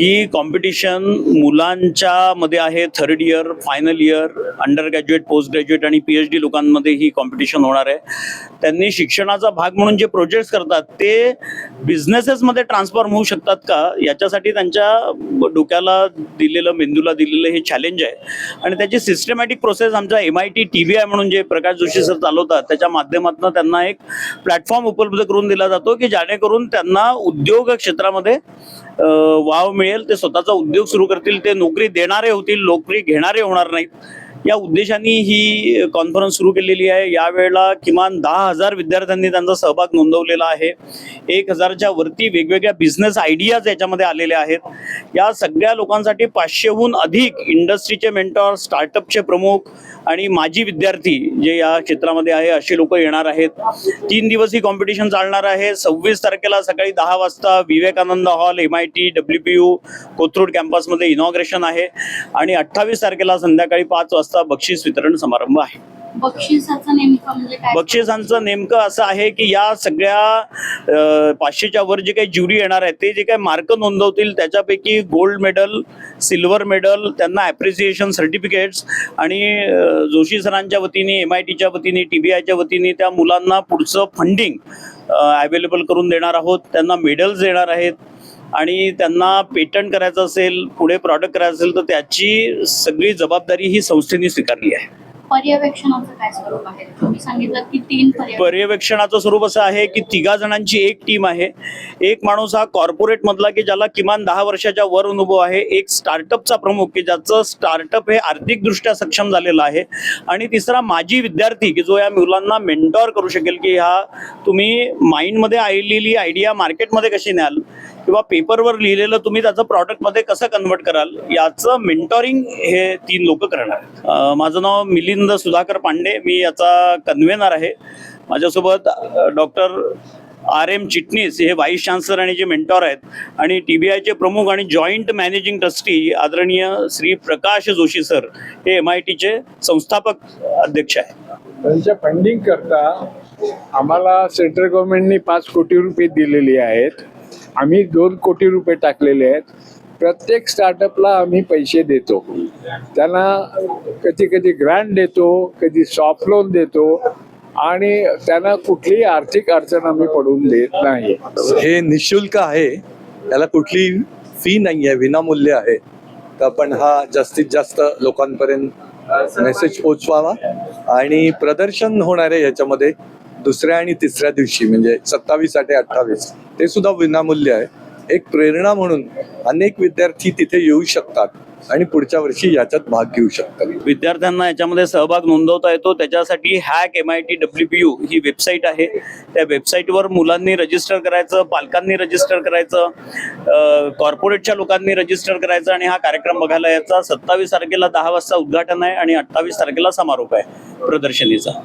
ही competition मुलांच्या मध्ये आहे third year final year undergraduate postgraduate आणि पी एच डी लोकांमध्ये ही कॉम्पिटिशन होणार आहे. त्यांनी शिक्षणाचा भाग म्हणून जे प्रोजेक्ट्स करतात ते बिझनेसेसमध्ये ट्रान्सफॉर्म होऊ शकतात का? याच्यासाठी त्यांच्या डोक्याला दिलेलं मेंदूला दिलेलं हे चॅलेंज आहे. आणि त्याची सिस्टमॅटिक प्रोसेस आमच्या M I T T V I म्हणून जे प्रकाश जोशी सर चालवतात त्याच्या माध्यमातून त्यांना एक प्लॅटफॉर्म उपलब्ध करून दिला जातो की जेणेकरून त्यांना उद्योग क्षेत्रामध्ये वाव मिळेल. ते स्वतःचा उद्योग सुरू करतील ते नोकरी देणारे होतील नोकरी घेणारे होणार नाहीत. या उद्देशाने ही कॉन्फरन्स सुरू केलेली आहे. यावेळेला किमान दहा हजार विद्यार्थ्यांनी त्यांचा सहभाग नोंदवलेला आहे. एक हजारच्या वरती वेगवेगळ्या बिझनेस आयडियाज याच्यामध्ये आलेल्या आहेत. या सगळ्या लोकांसाठी पाचशेहून अधिक इंडस्ट्रीचे मेंटॉर स्टार्टअपचे प्रमुख आणि माजी विद्यार्थी जे या क्षेत्रामध्ये आहे असे लोक येणार आहेत. तीन दिवस ही कॉम्पिटिशन चालणार आहे. सव्वीस तारखेला सकाळी दहा वाजता Vivekananda hall M I T W P U Kothrud कॅम्पसमध्ये इनॉग्रेशन आहे. आणि अठ्ठावीस तारखेला संध्याकाळी पाच वाजता बक्षीस वितरण समारंभ आहे. बक्षिसाचं नेमकं म्हणजे बक्षिसांचं नेमकं असं आहे की या सगळ्या पाचशेच्या वर जे काही ज्युरी येणार आहे ते जे काही मार्क नोंदवतील त्याच्यापैकी गोल्ड मेडल सिल्वर मेडल त्यांना ॲप्रिसिएशन सर्टिफिकेट्स आणि जोशी सरांच्या वतीने एम आय टीच्या वतीने टी बी आयच्या वतीने त्या मुलांना पुढचं फंडिंग अवेलेबल करून देणार आहोत. त्यांना मेडल्स देणार आहेत. आणि त्यांना पेटंट करायचं असेल पुढे प्रॉडक्ट करायचं असेल तर त्याची सगळी जबाबदारी ही संस्थेने स्वीकारली आहे. पर्यवेक्षणाचं काय स्वरूप आहे? तुम्ही सांगितलं की तीन पर्यवेक्षण. पर्यवेक्षणाचं स्वरूप असं आहे की तिघा जणांची एक टीम आहे. एक माणूस हा कॉर्पोरेट मधला की ज्याला किमान दहा वर्षाच्या वर अनुभव आहे. एक स्टार्टअपचा प्रमुख की ज्याचं स्टार्टअप हे आर्थिकदृष्ट्या सक्षम झालेलं आहे. आणि तिसरा माजी विद्यार्थी की जो या मुलांना मेंटॉर करू शकेल की हा तुम्ही माइंडमध्ये आलेली आयडिया मार्केटमध्ये कशी न्याल? किंवा पेपरवर लिहिलेलं तुम्ही त्याचं प्रॉडक्टमध्ये कसं कन्वर्ट कराल याचं मेंटॉरिंग हे तीन लोक करणार माझं नाव मिलिंद सुधाकर पांडे मी याचा कन्व्हेनर आहे. माझ्यासोबत डॉक्टर आर एम चिटणीस हे व्हाईस चान्सलर आणि जे मेंटॉर आहेत आणि टी बी आयचे प्रमुख आणि जॉईंट मॅनेजिंग ट्रस्टी आदरणीय श्री प्रकाश जोशी सर हे एम आय टीचे संस्थापक अध्यक्ष आहेत. त्यांच्या फंडिंग करता आम्हाला सेंट्रल गव्हर्नमेंटनी पाच कोटी रुपये दिलेली आहेत. आम्ही दोन कोटी रुपये टाकलेले आहेत. प्रत्येक स्टार्टअपला आम्ही पैसे देतो. त्यांना कधी कधी ग्रँट देतो कधी सॉफ्ट लोन देतो आणि त्यांना कुठलीही आर्थिक अडचण आम्ही पडून देत नाही. हे निशुल्क आहे. त्याला कुठली फी नाही आहे विनामूल्य आहे. तर आपण हा जास्तीत जास्त लोकांपर्यंत मेसेज पोचवावा आणि प्रदर्शन होणार आहे याच्यामध्ये दुसऱ्या आणि तिसऱ्या दिवशी म्हणजे सत्तावीस आठ अठ्ठावीस. ते सुद्धा विनामूल्य आहे. एक प्रेरणा म्हणून अनेक विद्यार्थी तिथे येऊ शकतात आणि पुढच्या वर्षी याच्यात भाग घेऊ शकतात. विद्यार्थ्यांना याच्यामध्ये सहभाग नोंदवता येतो. त्याच्यासाठी hack M I T W P U he website आहे. त्या वेबसाईटवर मुलांनी रजिस्टर करायचं पालकांनी रजिस्टर करायचं कॉर्पोरेटच्या लोकांनी रजिस्टर करायचं आणि हा कार्यक्रम बघायला याचा सत्तावीस तारखेला दहा वाजता उद्घाटन आहे आणि अठ्ठावीस तारखेला समारोप आहे प्रदर्शनीचा.